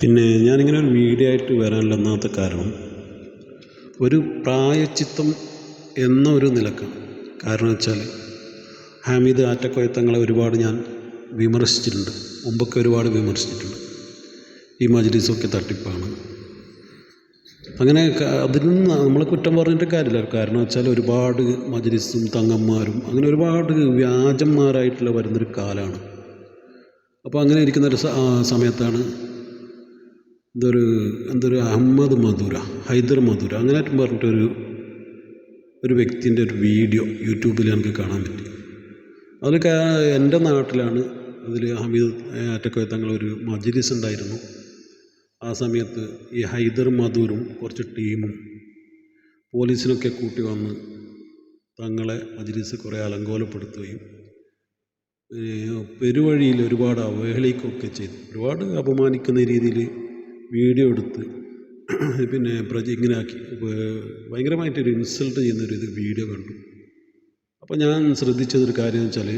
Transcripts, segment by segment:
പിന്നെ ഞാനിങ്ങനെ ഒരു വീഡിയോ ആയിട്ട് വരാനുള്ള ഒന്നാമത്തെ കാരണം ഒരു പ്രായച്ചിത്തം എന്ന ഒരു നിലക്കാണ് കാരണം വെച്ചാൽ ഹാമിദ് ആറ്റക്കോയത്തങ്ങളെ ഒരുപാട് ഞാൻ വിമർശിച്ചിട്ടുണ്ട്. മുമ്പൊക്കെ ഒരുപാട് വിമർശിച്ചിട്ടുണ്ട്. ഈ മജ്ലിസൊക്കെ തട്ടിപ്പാണ്. അങ്ങനെ അതിനും നമ്മൾ കുറ്റം പറഞ്ഞിട്ട് കാര്യമില്ല. കാരണം വെച്ചാൽ ഒരുപാട് മജ്ലിസും തങ്ങന്മാരും അങ്ങനെ ഒരുപാട് വ്യാജന്മാരായിട്ടുള്ള വരുന്നൊരു കാലമാണ് അപ്പോൾ അങ്ങനെ ഇരിക്കുന്ന ഒരു സമയത്താണ് ഇതൊരു എന്തൊരു അഹമ്മദ് മധുര ഹൈദർ മധുര അങ്ങനെ പറഞ്ഞിട്ടൊരു ഒരു വ്യക്തിന്റെ ഒരു വീഡിയോ യൂട്യൂബിൽ എനിക്ക് കാണാൻ പറ്റി. അതിൽ എന്റെ നാട്ടിലാണ് അതിൽ ഹമീദ് അറ്റക്കോയ തങ്ങളൊരു മജ്ലിസ് ഉണ്ടായിരുന്നു. ആ സമയത്ത് ഈ ഹൈദർ മധുരും കുറച്ച് ടീമും പോലീസിനൊക്കെ കൂട്ടി വന്ന് തങ്ങളെ മജ്ലിസ് കുറേ അലങ്കോലപ്പെടുത്തുകയും പെരുവഴിയിൽ ഒരുപാട് അവഹേളിക്കുകയൊക്കെ ചെയ്തു. ഒരുപാട് അപമാനിക്കുന്ന രീതിയിൽ വീഡിയോ എടുത്ത് പിന്നെ പ്രജ ഇങ്ങനെ ആക്കി ഭയങ്കരമായിട്ടൊരു ഇൻസൾട്ട് ചെയ്യുന്നൊരു ഇത് വീഡിയോ കണ്ടു. അപ്പോൾ ഞാൻ ശ്രദ്ധിച്ചതൊരു കാര്യം എന്ന് വെച്ചാൽ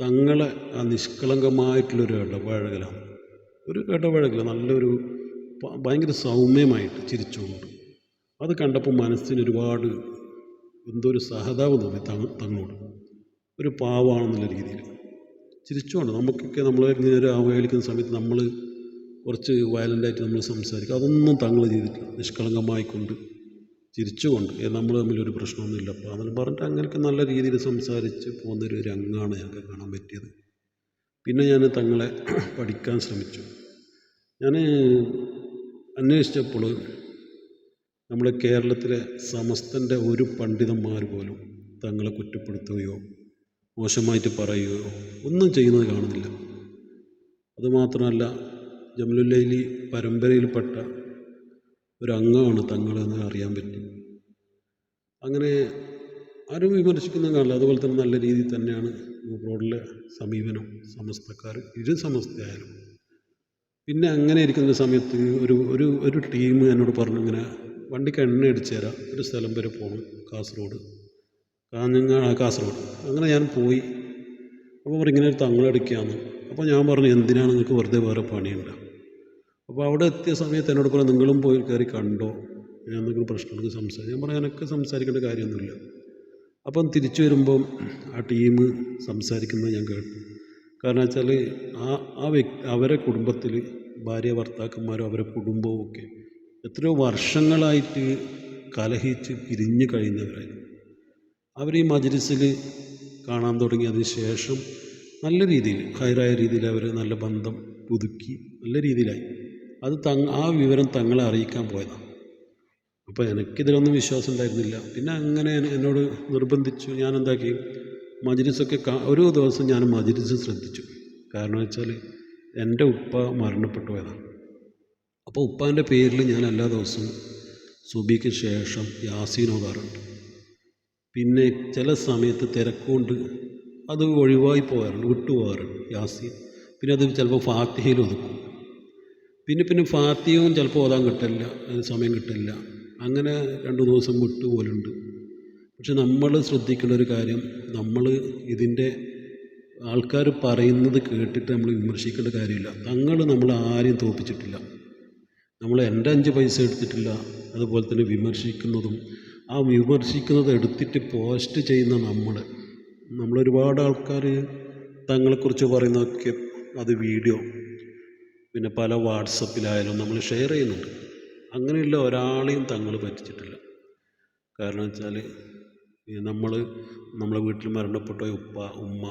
തങ്ങളെ ആ നിഷ്കളങ്കമായിട്ടുള്ളൊരു ഇടപഴകലാണ്. ഒരു ഇടപഴകല നല്ലൊരു ഭയങ്കര സൗമ്യമായിട്ട് ചിരിച്ചുകൊണ്ട്. അത് കണ്ടപ്പോൾ മനസ്സിന് ഒരുപാട് എന്തോ ഒരു സഹതാപം തോന്നി തങ്ങളോട്. ഒരു പാവമാണെന്നുള്ള രീതിയിൽ. ചിരിച്ചുകൊണ്ട് നമുക്കൊക്കെ നമ്മൾ ഇങ്ങനെ ഒരു അവഹേളിക്കുന്ന സമയത്ത് നമ്മൾ കുറച്ച് വയലന്റായിട്ട് നമ്മൾ സംസാരിക്കും. അതൊന്നും തങ്ങൾ ചെയ്തിട്ടില്ല. നിഷ്കളങ്കമായിക്കൊണ്ട് ചിരിച്ചുകൊണ്ട് നമ്മൾ തമ്മിലൊരു പ്രശ്നമൊന്നുമില്ല. അപ്പോൾ അതെന്ന് പറഞ്ഞിട്ട് അങ്ങനെയൊക്കെ നല്ല രീതിയിൽ സംസാരിച്ച് പോകുന്നൊരു രംഗമാണ് ഞങ്ങൾക്ക് കാണാൻ പറ്റിയത്. പിന്നെ ഞാൻ തങ്ങളെ പഠിക്കാൻ ശ്രമിച്ചു. ഞാൻ അന്വേഷിച്ചപ്പോൾ നമ്മുടെ കേരളത്തിലെ സമസ്തന്റെ ഒരു പണ്ഡിതന്മാർ പോലും തങ്ങളെ കുറ്റപ്പെടുത്തുകയോ മോശമായിട്ട് പറയുകയോ ഒന്നും ചെയ്യുന്നത് കാണുന്നില്ല. അതുമാത്രമല്ല ജമലുല്ലൈലി പരമ്പരയിൽപ്പെട്ട ഒരംഗമാണ് തങ്ങളെന്ന് അറിയാൻ പറ്റി. അങ്ങനെ ആരും വിമർശിക്കുന്ന കാണില്ല അതുപോലെ തന്നെ നല്ല രീതിയിൽ തന്നെയാണ് റോഡിലെ സമീപനം. സമസ്തക്കാർ ഇരു സമസ്തയായാലും. പിന്നെ അങ്ങനെ ഇരിക്കുന്ന സമയത്ത് ഒരു ഒരു ഒരു ടീം എന്നോട് പറഞ്ഞു ഇങ്ങനെ വണ്ടിക്ക് എണ്ണ അടിച്ചു തരാം. ഒരു സ്ഥലം വരെ പോകണം കാസർഗോഡ്. കാഞ്ഞങ്ങാട് കാസർഗോഡ്. അങ്ങനെ ഞാൻ പോയി. അപ്പോൾ അവർ ഇങ്ങനെ ഒരു തങ്ങളെടുക്കുകയാണ് അപ്പോൾ ഞാൻ പറഞ്ഞു എന്തിനാണ് നിങ്ങൾക്ക് വെറുതെ വേറെ പണിയുണ്ട്? അപ്പോൾ അവിടെ എത്തിയ സമയത്ത് എന്നോട് പറഞ്ഞു നിങ്ങളും പോയി കയറി കണ്ടോ? ഞാൻ എന്തെങ്കിലും പ്രശ്നമുണ്ടെങ്കിൽ സംസാരിക്കും. ഞാൻ പറഞ്ഞു എനിക്ക് സംസാരിക്കേണ്ട കാര്യമൊന്നുമില്ല. അപ്പം തിരിച്ചു വരുമ്പം ആ ടീം സംസാരിക്കുന്നത് ഞാൻ കേട്ടു. കാരണം വെച്ചാൽ ആ ആ വ്യക്തി അവരെ കുടുംബത്തിൽ ഭാര്യ ഭർത്താക്കന്മാരും അവരെ കുടുംബവും ഒക്കെ എത്രയോ വർഷങ്ങളായിട്ട് കലഹിച്ച് പിരിഞ്ഞു കഴിയുന്നവരായിരുന്നു. അവർ ഈ മജ്ലിസിൽ കാണാൻ തുടങ്ങിയതിന് ശേഷം നല്ല രീതിയിൽ ഹൈറായ രീതിയിൽ അവർ നല്ല ബന്ധം പുതുക്കി നല്ല രീതിയിലായി. അത് തങ് ആ വിവരം തങ്ങളെ അറിയിക്കാൻ പോയതാണ് അപ്പോൾ എനിക്കിതിലൊന്നും വിശ്വാസം ഉണ്ടായിരുന്നില്ല. പിന്നെ അങ്ങനെ എന്നോട് നിർബന്ധിച്ചു. ഞാൻ എന്താക്കി? മജ്ലിസൊക്കെ ഒരു ദിവസം ഞാൻ മജ്ലിസ് ശ്രദ്ധിച്ചു. കാരണം വെച്ചാൽ എന്റെ ഉപ്പ മരണപ്പെട്ടു പോയതാണ് അപ്പോൾ ഉപ്പാന്റെ പേരിൽ ഞാൻ എല്ലാ ദിവസവും സുബിക്ക് ശേഷം യാസീൻ പിന്നെ ചില സമയത്ത് തിരക്കുകൊണ്ട് അത് ഒഴിവായി പോകാറുണ്ട് വിട്ടുപോകാറുണ്ട് യാസീൻ. പിന്നെ അത് ചിലപ്പോൾ ഫാത്തിഹയിൽ ഒതുക്കും. പിന്നെ പിന്നെ ഫാത്തിഹയും ചിലപ്പോൾ ഓതാൻ കിട്ടില്ല സമയം കിട്ടില്ല അങ്ങനെ രണ്ട് ദിവസം വിട്ടുപോലുണ്ട് പക്ഷെ നമ്മൾ ശ്രദ്ധിക്കേണ്ട ഒരു കാര്യം നമ്മൾ ഇതിന്റെ ആൾക്കാർ പറയുന്നത് കേട്ടിട്ട് നമ്മൾ വിമർശിക്കേണ്ട കാര്യമില്ല. തങ്ങൾ നമ്മൾ ആരെയും തോൽപ്പിച്ചിട്ടില്ല. നമ്മൾ എന്റെ അഞ്ച് പൈസ എടുത്തിട്ടില്ല. അതുപോലെ തന്നെ വിമർശിക്കുന്നതും ആ വിമർശിക്കുന്നത് എടുത്തിട്ട് പോസ്റ്റ് ചെയ്യുന്ന നമ്മൾ നമ്മളൊരുപാട് ആൾക്കാർ തങ്ങളെക്കുറിച്ച് പറയുന്നതൊക്കെ അത് വീഡിയോ. പിന്നെ പല വാട്സപ്പിലായാലും നമ്മൾ ഷെയർ ചെയ്യുന്നുണ്ട്. അങ്ങനെയുള്ള ഒരാളെയും തങ്ങൾ പറ്റിച്ചിട്ടില്ല. കാരണം വെച്ചാൽ നമ്മൾ നമ്മളെ വീട്ടിൽ മരണപ്പെട്ട ഉപ്പ ഉമ്മ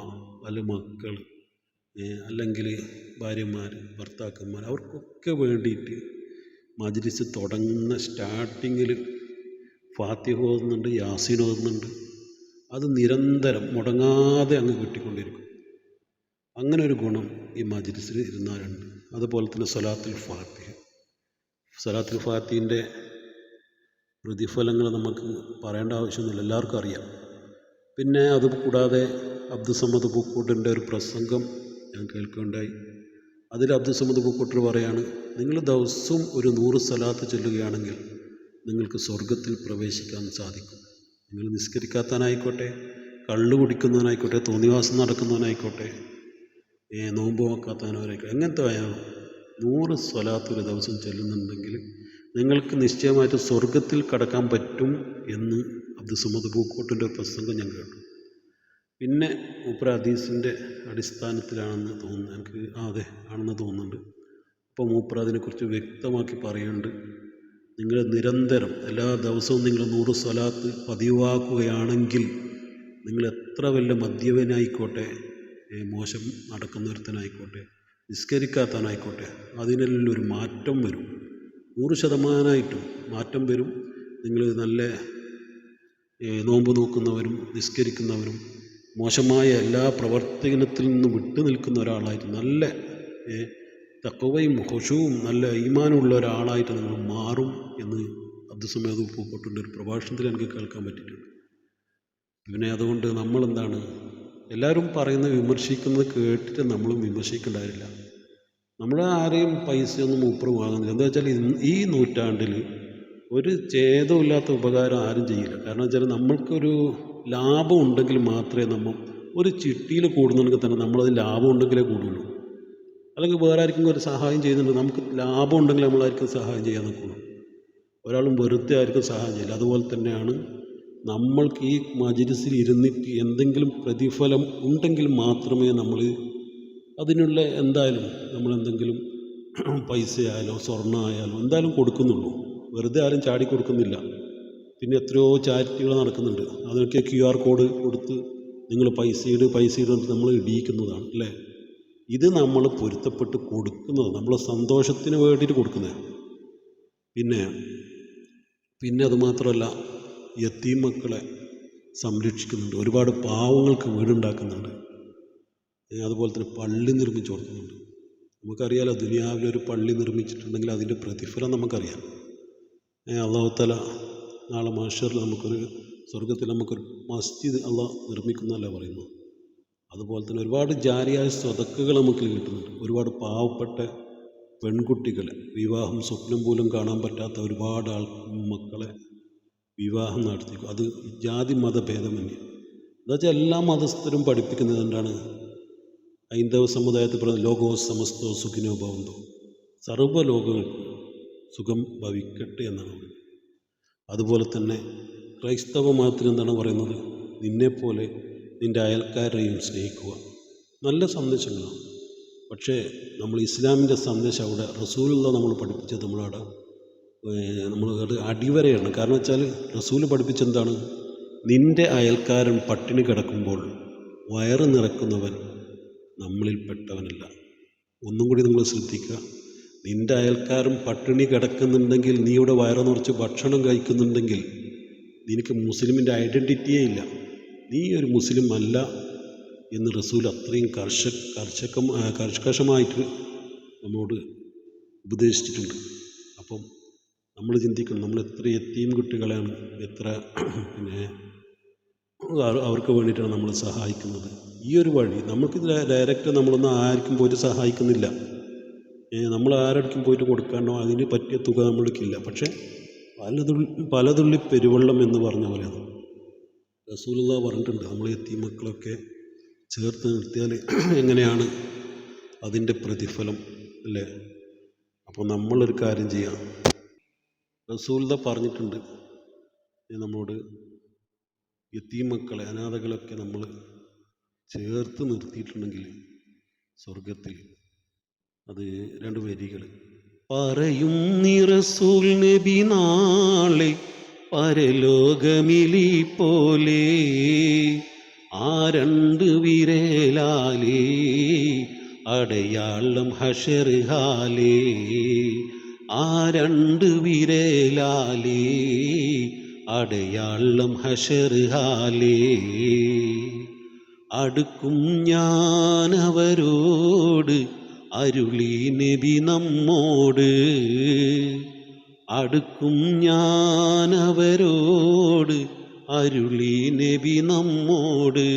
അല്ല മക്കൾ അല്ലെങ്കിൽ ഭാര്യമാർ ഭർത്താക്കന്മാർ അവർക്കൊക്കെ വേണ്ടിയിട്ട് മജ്ലിസ് തുടങ്ങുന്ന സ്റ്റാർട്ടിങ്ങിൽ ഫാത്തിഹ ഓതുന്നുണ്ട് യാസീൻ ഓതുന്നുണ്ട്. അത് നിരന്തരം മുടങ്ങാതെ അങ്ങ് കിട്ടിക്കൊണ്ടിരിക്കും. അങ്ങനെ ഒരു ഗുണം ഈ മജ്ലിസിൽ ഇരുന്നാലുണ്ട്. അതുപോലെ തന്നെ സലാത്തുൽ ഫാത്തിഹ. സലാത്തുൽ ഫാത്തിന്റെ പ്രതിഫലങ്ങൾ നമുക്ക് പറയേണ്ട ആവശ്യമൊന്നുമില്ല. എല്ലാവർക്കും അറിയാം. പിന്നെ അത് കൂടാതെ അബ്ദുസമ്മദ് പൂക്കോട്ടിന്റെ ഒരു പ്രസംഗം ഞാൻ കേൾക്കുകയുണ്ടായി. അതിൽ അബ്ദുസമ്മദ് പൂക്കോട്ടർ പറയാണ് നിങ്ങൾ ദിവസവും ഒരു നൂറ് സ്ഥലത്ത് ചൊല്ലുകയാണെങ്കിൽ നിങ്ങൾക്ക് സ്വർഗത്തിൽ പ്രവേശിക്കാൻ സാധിക്കും. നിങ്ങൾ നിസ്കരിക്കാത്തവനായിക്കോട്ടെ കള്ളു കുടിക്കുന്നവനായിക്കോട്ടെ തോന്നിവാസം നടക്കുന്നവനായിക്കോട്ടെ നോമ്പ് നോക്കാത്തവനവരൊക്കെ എങ്ങനത്തെ ആയാലും നൂറ് സ്വലാത്ത് ഒരു ദിവസം ചെല്ലുന്നുണ്ടെങ്കിൽ നിങ്ങൾക്ക് നിശ്ചയമായിട്ട് സ്വർഗത്തിൽ കടക്കാൻ പറ്റും എന്ന് അബ്ദുസുമദ് പൂക്കോട്ടിന്റെ ഒരു പ്രസംഗം ഞാൻ കേട്ടു. പിന്നെ മൂപ്പര ഹദീസിന്റെ അടിസ്ഥാനത്തിലാണെന്ന് തോന്നുന്നു എനിക്ക് ആ അതെ ആണെന്ന് തോന്നുന്നുണ്ട്. അപ്പോൾ മൂപ്പര അതിനെക്കുറിച്ച് വ്യക്തമാക്കി പറയുന്നുണ്ട്. നിങ്ങൾ നിരന്തരം എല്ലാ ദിവസവും നിങ്ങൾ നൂറ് സ്വലാത്ത് പതിവാക്കുകയാണെങ്കിൽ നിങ്ങൾ എത്ര വലിയ മദ്യപനായിക്കോട്ടെ മോശം നടക്കുന്നൊരുത്തനായിക്കോട്ടെ നിസ്കരിക്കാത്തവനായിക്കോട്ടെ അതിനെല്ലാം ഒരു മാറ്റം വരും. നൂറ് ശതമാനമായിട്ടും മാറ്റം വരും. നിങ്ങൾ നല്ല നോമ്പ് നോക്കുന്നവരും നിസ്കരിക്കുന്നവരും മോശമായ എല്ലാ പ്രവർത്തനത്തിൽ നിന്നും വിട്ടു നിൽക്കുന്ന ഒരാളായിട്ട് നല്ല തക്കവയും ഹുഷുവും നല്ല ഈമാനുമുള്ള ഒരാളായിട്ട് നിങ്ങൾ മാറും എന്ന് അബ്ദുസമേദ് പൂക്കോട്ടിന്റെ ഒരു പ്രഭാഷണത്തിൽ എനിക്ക് കേൾക്കാൻ പറ്റിയിട്ടുണ്ട്. പിന്നെ അതുകൊണ്ട് നമ്മളെന്താണ്? എല്ലാവരും പറയുന്നത് വിമർശിക്കുന്നത് കേട്ടിട്ട് നമ്മളും വിമർശിക്കേണ്ടായില്ല നമ്മൾ ആരെയും പൈസയൊന്നും മൂപ്പർ വാങ്ങുന്നില്ല. എന്താ വെച്ചാൽ ഈ നൂറ്റാണ്ടിൽ ഒരു ഛേദമില്ലാത്ത ഉപകാരം ആരും ചെയ്യില്ല. കാരണം വെച്ചാൽ നമ്മൾക്കൊരു ലാഭം ഉണ്ടെങ്കിൽ മാത്രമേ നമ്മൾ ഒരു ചിട്ടിയിൽ കൂടുന്നുണ്ടെങ്കിൽ തന്നെ നമ്മളത് ലാഭം ഉണ്ടെങ്കിലേ കൂടുള്ളൂ. അല്ലെങ്കിൽ വേറെ ആർക്കെങ്കിലും ഒരു സഹായം ചെയ്യുന്നുണ്ട് നമുക്ക് ലാഭം ഉണ്ടെങ്കിൽ നമ്മളായിരിക്കും സഹായം ചെയ്യാൻ നിൽക്കുള്ളൂ ഒരാളും വെറുതെ ആർക്കും സഹായം ചെയ്യില്ല. അതുപോലെ തന്നെയാണ് നമ്മൾക്ക് ഈ മജിലിസിൽ ഇരുന്നിട്ട് എന്തെങ്കിലും പ്രതിഫലം ഉണ്ടെങ്കിൽ മാത്രമേ നമ്മൾ അതിനുള്ള എന്തായാലും നമ്മൾ എന്തെങ്കിലും പൈസ ആയാലോ സ്വർണം ആയാലോ എന്തായാലും കൊടുക്കുന്നുള്ളൂ. വെറുതെ ആരും ചാടി കൊടുക്കുന്നില്ല. പിന്നെ എത്രയോ ചാരിറ്റികൾ നടക്കുന്നുണ്ട്. അതിനൊക്കെ ക്യു ആർ കോഡ് കൊടുത്ത് നിങ്ങൾ പൈസ ഇട് പൈസ ഇടുന്നിട്ട് നമ്മൾ ഇടിയിക്കുന്നതാണ് അല്ലേ? ഇത് നമ്മൾ പൊരുത്തപ്പെട്ട് കൊടുക്കുന്നത് നമ്മൾ സന്തോഷത്തിന് വേണ്ടിയിട്ട് കൊടുക്കുന്നത്. പിന്നെ പിന്നെ അതുമാത്രമല്ല യത്തീം മക്കളെ സംരക്ഷിക്കുന്നുണ്ട്. ഒരുപാട് പാവങ്ങൾക്ക് വീടുണ്ടാക്കുന്നുണ്ട്. അതുപോലെ തന്നെ പള്ളി നിർമ്മിച്ചു കൊടുക്കുന്നുണ്ട്. നമുക്കറിയാലോ ദുനിയാവിലൊരു പള്ളി നിർമ്മിച്ചിട്ടുണ്ടെങ്കിൽ അതിന്റെ പ്രതിഫലം നമുക്കറിയാം. അള്ളാഹുത്തല നാളെ മാഷറിൽ നമുക്കൊരു സ്വർഗത്തിൽ നമുക്കൊരു മസ്ജിദ് അള്ളാഹ് നിർമ്മിക്കുന്നതല്ല പറയുന്നത്. അതുപോലെ തന്നെ ഒരുപാട് ജാരിയായ സ്വതക്കുകൾ നമുക്ക് കിട്ടുന്നുണ്ട്. ഒരുപാട് പാവപ്പെട്ട പെൺകുട്ടികൾ വിവാഹം സ്വപ്നം പോലും കാണാൻ പറ്റാത്ത ഒരുപാട് ആൾ മക്കളെ വിവാഹം നടത്തി അത് ജാതി മതഭേദം എന്താ വെച്ചാൽ എല്ലാ മതസ്ഥരും പഠിപ്പിക്കുന്നത് എന്താണ്? ഹൈന്ദവ സമുദായത്തിൽ പറയുന്നത് ലോകോ സമസ്തോ സുഖിനോ ഭവന്തോ. സർവ ലോകങ്ങൾക്കും സുഖം ഭവിക്കട്ടെ എന്നാണ് പറയുന്നത്. അതുപോലെ തന്നെ ക്രൈസ്തവ മതത്തിൽ എന്താണ് പറയുന്നത്? നിന്നെപ്പോലെ നിന്റെ അയൽക്കാരെയും സ്നേഹിക്കുക. നല്ല സന്ദേശങ്ങളാണ്. പക്ഷേ നമ്മൾ ഇസ്ലാമിന്റെ സന്ദേശം അവിടെ റസൂലുള്ള നമ്മൾ പഠിപ്പിച്ചത് നമ്മളവിടെ നമ്മൾ അത് അടിവരയാണ്. കാരണം വെച്ചാൽ റസൂൽ പഠിപ്പിച്ചെന്താണ്? നിന്റെ അയൽക്കാരൻ പട്ടിണി കിടക്കുമ്പോൾ വയറ് നിറക്കുന്നവൻ നമ്മളിൽ പെട്ടവനല്ല. ഒന്നും കൂടി നിങ്ങൾ ശ്രദ്ധിക്കുക. നിന്റെ അയൽക്കാരൻ പട്ടിണി കിടക്കുന്നുണ്ടെങ്കിൽ നീ ഇവിടെ വയറ് നിറച്ച് ഭക്ഷണം കഴിക്കുന്നുണ്ടെങ്കിൽ നിനക്ക് മുസ്ലിമിന്റെ ഐഡന്റിറ്റിയേ ഇല്ല. നീ ഒരു മുസ്ലിം അല്ല എന്ന് റസൂൽ അത്രയും കർഷ കർഷകം കർക്കശമായിട്ട് നമ്മോട് ഉപദേശിച്ചിട്ടുണ്ട്. അപ്പം നമ്മൾ ചിന്തിക്കണം നമ്മൾ എത്ര എത്തിയും കുട്ടികളെയാണ് എത്ര പിന്നെ അവർക്ക് വേണ്ടിയിട്ടാണ് നമ്മൾ സഹായിക്കുന്നത്. ഈ ഒരു വഴി നമുക്ക് ഡയറക്റ്റ് നമ്മളൊന്നും ആർക്കും പോയിട്ട് സഹായിക്കുന്നില്ല. നമ്മൾ ആരോടും പോയിട്ട് കൊടുക്കാനോ അതിന് പറ്റിയ തുക നമ്മൾക്കില്ല പക്ഷേ പലതുള്ളി പലതുള്ളി പെരുവെള്ളം എന്ന് പറഞ്ഞ പോലെയാണ് റസൂലുള്ള പറഞ്ഞിട്ടുണ്ട് നമ്മൾ എത്തിമക്കളൊക്കെ ചേർത്ത് നിർത്തിയാൽ എങ്ങനെയാണ് അതിന്റെ പ്രതിഫലം അല്ലേ? അപ്പോൾ നമ്മളൊരു കാര്യം ചെയ്യാം. റസൂലത പറഞ്ഞിട്ടുണ്ട് നമ്മളോട് എത്തിമക്കളെ അനാഥകളൊക്കെ നമ്മൾ ചേർത്ത് നിർത്തിയിട്ടുണ്ടെങ്കിൽ സ്വർഗത്തിൽ അത് രണ്ട് വരികൾ പറയും നിറസൂൽ നബി നാളെ പരലോകമിലി പോലെ ആ രണ്ട് വിരലാലേ അടയാളം ഹഷർഹാലേ ആ രണ്ട് വിരലാലേ അടയാളം ഹഷർഹാലേ അടുക്കും ഞാനവരോട് അരുളി നബി നമ്മോട് അടുക്കും ഞാൻ അവരോട് അരുളി നബി നമ്മോട്.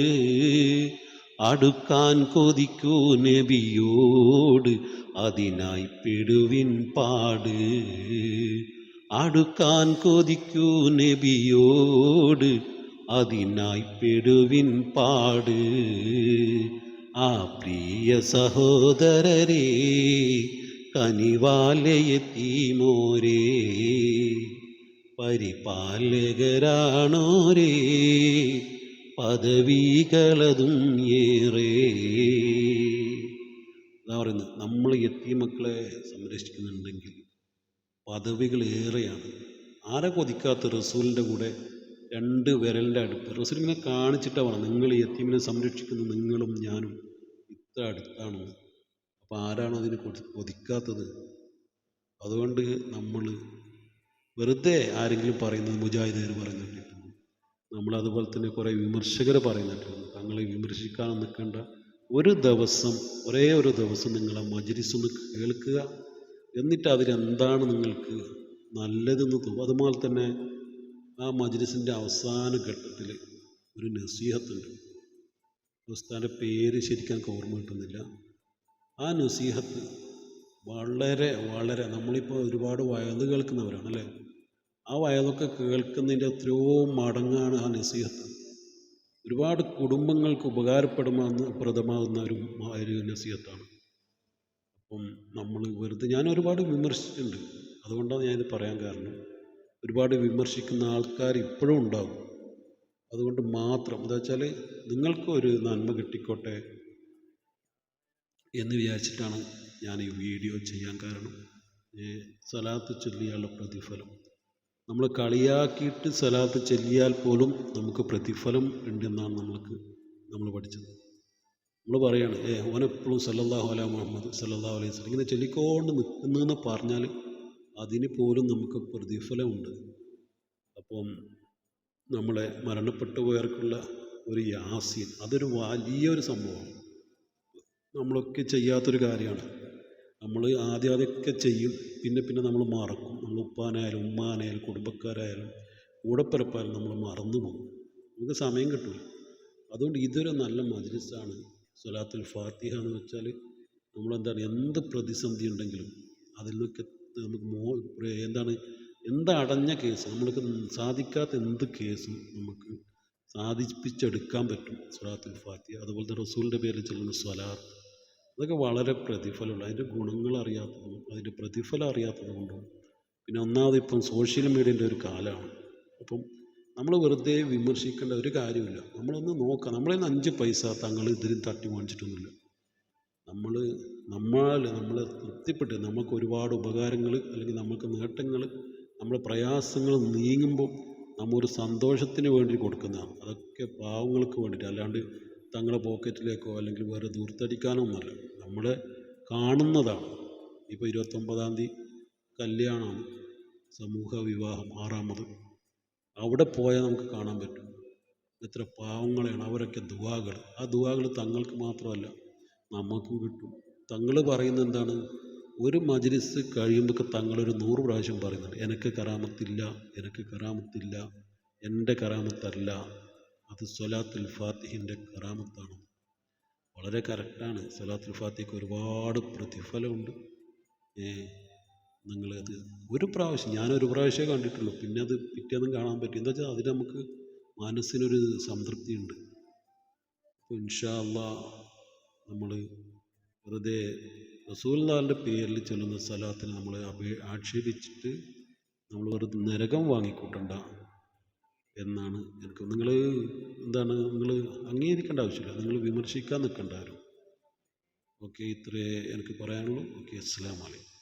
അടുക്കാൻ കൊതിക്കൂ നബിയോട് അതിനായി പെടുവിൻ പാട്. അടുക്കാൻ കൊതിക്കൂ നബിയോട് അതിനായി പെടുവിൻ പാട്. ആ പ്രിയ സഹോദരരേ കനിവാലയെത്തിമോരേ. പരിപാലകരാണോരേ. പദവികളതും ഏറെ. അതാ പറയുന്നത് നമ്മൾ എത്തിമക്കളെ സംരക്ഷിക്കുന്നുണ്ടെങ്കിൽ പദവികൾ ഏറെയാണ്. ആരെ കൊതിക്കാത്ത റസൂലിന്റെ കൂടെ രണ്ട് വിരലിന്റെ അടുപ്പ്. റസൂൽ ഇങ്ങനെ കാണിച്ചിട്ടാണ് നിങ്ങൾ എത്തിമിനെ സംരക്ഷിക്കുന്ന നിങ്ങളും ഞാനും ഇത്ര അടുത്താണെന്ന്. അപ്പോൾ ആരാണ് അതിന് കൊതി കൊതിക്കാത്തത്? അതുകൊണ്ട് നമ്മൾ വെറുതെ ആരെങ്കിലും പറയുന്നത് മുജാഹിദേർ പറയുന്നുണ്ട് നമ്മൾ അതുപോലെ തന്നെ കുറേ വിമർശകർ പറയുന്നുണ്ട് തങ്ങളെ വിമർശിക്കാൻ നിൽക്കേണ്ട ഒരു ദിവസം ഒരേ ഒരു ദിവസം നിങ്ങൾ ആ ഒന്ന് കേൾക്കുക. എന്നിട്ട് അതിലെന്താണ് നിങ്ങൾക്ക് നല്ലതെന്ന് തോന്നും അതുപോലെ തന്നെ ആ മജ്ലിസിന്റെ അവസാന ഘട്ടത്തിൽ ഒരു നസീഹത്തുണ്ട്. ഉസ്താന്റെ പേര് ശരിക്കും ഓർമ്മ കിട്ടുന്നില്ല. ആ നസീഹത്ത് വളരെ വളരെ നമ്മളിപ്പോൾ ഒരുപാട് വയത് കേൾക്കുന്നവരാണ് അല്ലേ ആ വയതൊക്കെ കേൾക്കുന്നതിന്റെ എത്രയോ മടങ്ങാണ് ആ നസീഹത്ത്. ഒരുപാട് കുടുംബങ്ങൾക്ക് ഉപകാരപ്പെടുമെന്ന് പ്രദമാകുന്ന ഒരു ഒരു നസീഹത്താണ്. അപ്പം നമ്മൾ വെറുതെ ഞാൻ ഒരുപാട് വിമർശിച്ചിട്ടുണ്ട്. അതുകൊണ്ടാണ് ഞാനിത് പറയാൻ കാരണം. ഒരുപാട് വിമർശിക്കുന്ന ആൾക്കാർ ഇപ്പോഴും ഉണ്ടാകും അതുകൊണ്ട് മാത്രം എന്താ വെച്ചാൽ നിങ്ങൾക്ക് ഒരു നന്മ കിട്ടിക്കോട്ടെ എന്ന് വിചാരിച്ചിട്ടാണ് ഞാൻ ഈ വീഡിയോ ചെയ്യാൻ കാരണം. ഈ സലാത്ത് ചൊല്ലിയാലുള്ള പ്രതിഫലം. നമ്മൾ കളിയാക്കിയിട്ട് സലാത്ത് ചൊല്ലിയാൽ പോലും നമുക്ക് പ്രതിഫലം ഉണ്ടെന്നാണ് നമ്മൾക്ക് നമ്മൾ പഠിച്ചത്. നമ്മൾ പറയാണ് ഏ ഓനെപ്പോഴും സല്ലാഹു അല മുഹമ്മദ് സല്ലല്ലാഹു അലൈഹി സ്വലം ഇങ്ങനെ ചൊല്ലിക്കൊണ്ട് നിൽക്കുന്നതെന്ന് പറഞ്ഞാൽ അതിന് പോലും നമുക്ക് പ്രതിഫലമുണ്ട്. അപ്പം നമ്മളെ മരണപ്പെട്ടു പോയവർക്കുള്ള ഒരു യാസീൻ അതൊരു വലിയൊരു സംഭവമാണ്. നമ്മളൊക്കെ ചെയ്യാത്തൊരു കാര്യമാണ്. നമ്മൾ ആദ്യം ചെയ്യും. പിന്നെ പിന്നെ നമ്മൾ മറക്കും. നമ്മൾ ഉപ്പാനായാലും ഉമ്മാനായാലും കുടുംബക്കാരായാലും കൂടപ്പിറപ്പായാലും നമ്മൾ മറന്നു പോകും. നമുക്ക് സമയം കിട്ടില്ല അതുകൊണ്ട് ഇതൊരു നല്ല മജ്ലിസാണ് സ്വലാത്തുൽ ഫാത്തിഹ എന്ന് വെച്ചാൽ നമ്മളെന്താണ് എന്ത് പ്രതിസന്ധി ഉണ്ടെങ്കിലും അതിൽ നിന്നൊക്കെ നമുക്ക് മോ എന്താണ് എന്ത് അടഞ്ഞ കേസ് നമ്മൾക്ക് സാധിക്കാത്ത എന്ത് കേസും നമുക്ക് സാധിപ്പിച്ചെടുക്കാൻ പറ്റും സ്വലാത്തുൽ ഫാത്തിഹ. അതുപോലെ തന്നെ റസൂലിന്റെ പേരിൽ ചെല്ലുന്ന സ്വലാത്ത്. അതൊക്കെ വളരെ പ്രതിഫലമുള്ള അതിന്റെ ഗുണങ്ങൾ അറിയാത്തതും അതിന്റെ പ്രതിഫലം അറിയാത്തത് കൊണ്ടും പിന്നെ ഒന്നാമത് ഇപ്പം സോഷ്യൽ മീഡിയന്റെ ഒരു കാലമാണ്. അപ്പം നമ്മൾ വെറുതെ വിമർശിക്കേണ്ട ഒരു കാര്യമില്ല. നമ്മളൊന്ന് നോക്കാം. നമ്മളിൽ നിന്ന് അഞ്ച് പൈസ തങ്ങൾ ഇതിലും തട്ടി വാങ്ങിച്ചിട്ടൊന്നുമില്ല. നമ്മൾ നമ്മൾ നമ്മളെ തൃപ്തിപ്പെട്ട് നമുക്ക് ഒരുപാട് ഉപകാരങ്ങൾ അല്ലെങ്കിൽ നമുക്ക് നേട്ടങ്ങൾ നമ്മുടെ പ്രയാസങ്ങൾ നീങ്ങുമ്പോൾ നമ്മൊരു സന്തോഷത്തിന് വേണ്ടി കൊടുക്കുന്നതാണ്. അതൊക്കെ പാവങ്ങൾക്ക് വേണ്ടിയിട്ട്. അല്ലാണ്ട് തങ്ങളുടെ പോക്കറ്റിലേക്കോ അല്ലെങ്കിൽ വേറെ ദൂർത്തടിക്കാനോ ഒന്നുമല്ല നമ്മൾ കാണുന്നതാണ്. ഇപ്പോൾ ഇരുപത്തൊമ്പതാം തീയതി കല്യാണമാണ്. സമൂഹ വിവാഹം ആറാമത്. അവിടെ പോയാൽ നമുക്ക് കാണാൻ പറ്റും. എത്ര പാവങ്ങളെയാണ്. അവരൊക്കെ ദുവാകൾ. ആ ദുവാകൾ തങ്ങൾക്ക് മാത്രമല്ല നമുക്കും കിട്ടും. തങ്ങൾ പറയുന്നത് എന്താണ്? ഒരു മജ്ലിസ് കഴിയുമ്പോൾ തങ്ങളൊരു നൂറ് പ്രാവശ്യം പറയുന്നുണ്ട് എനിക്ക് കറാമത്തില്ല എനിക്ക് കറാമത്തില്ല എന്റെ കറാമത്തല്ല അത് സ്വലാത്തുൽ ഫാത്തിഹിന്റെ കറാമത്താണ്. വളരെ കറക്റ്റാണ് സ്വലാത്തുൽ ഫാത്തിക്ക് ഒരുപാട് പ്രതിഫലമുണ്ട്. നിങ്ങളത് ഒരു പ്രാവശ്യം ഞാനൊരു പ്രാവശ്യമേ കണ്ടിട്ടുള്ളൂ. പിന്നെ അത് പിറ്റേന്നും കാണാൻ പറ്റും എന്താ വെച്ചാൽ അതിന് നമുക്ക് മനസ്സിനൊരു സംതൃപ്തിയുണ്ട്. അപ്പോൾ ഇൻഷാല്ല നമ്മൾ വെറുതെ റസൂൽദാലിന്റെ പേരിൽ ചെല്ലുന്ന സ്ഥലത്തിന് നമ്മൾ അപേ ആക്ഷേപിച്ചിട്ട് നമ്മൾ വെറുതെ നരകം വാങ്ങിക്കൂട്ടണ്ട. എന്നാണ് എനിക്ക് നിങ്ങൾ എന്താണ്? നിങ്ങൾ അംഗീകരിക്കേണ്ട ആവശ്യമില്ല. നിങ്ങൾ വിമർശിക്കാൻ നിൽക്കേണ്ട ആരും ഓക്കെ ഇത്രേ എനിക്ക് പറയാനുള്ളൂ. ഓക്കെ അസ്സാം വലൈക്കും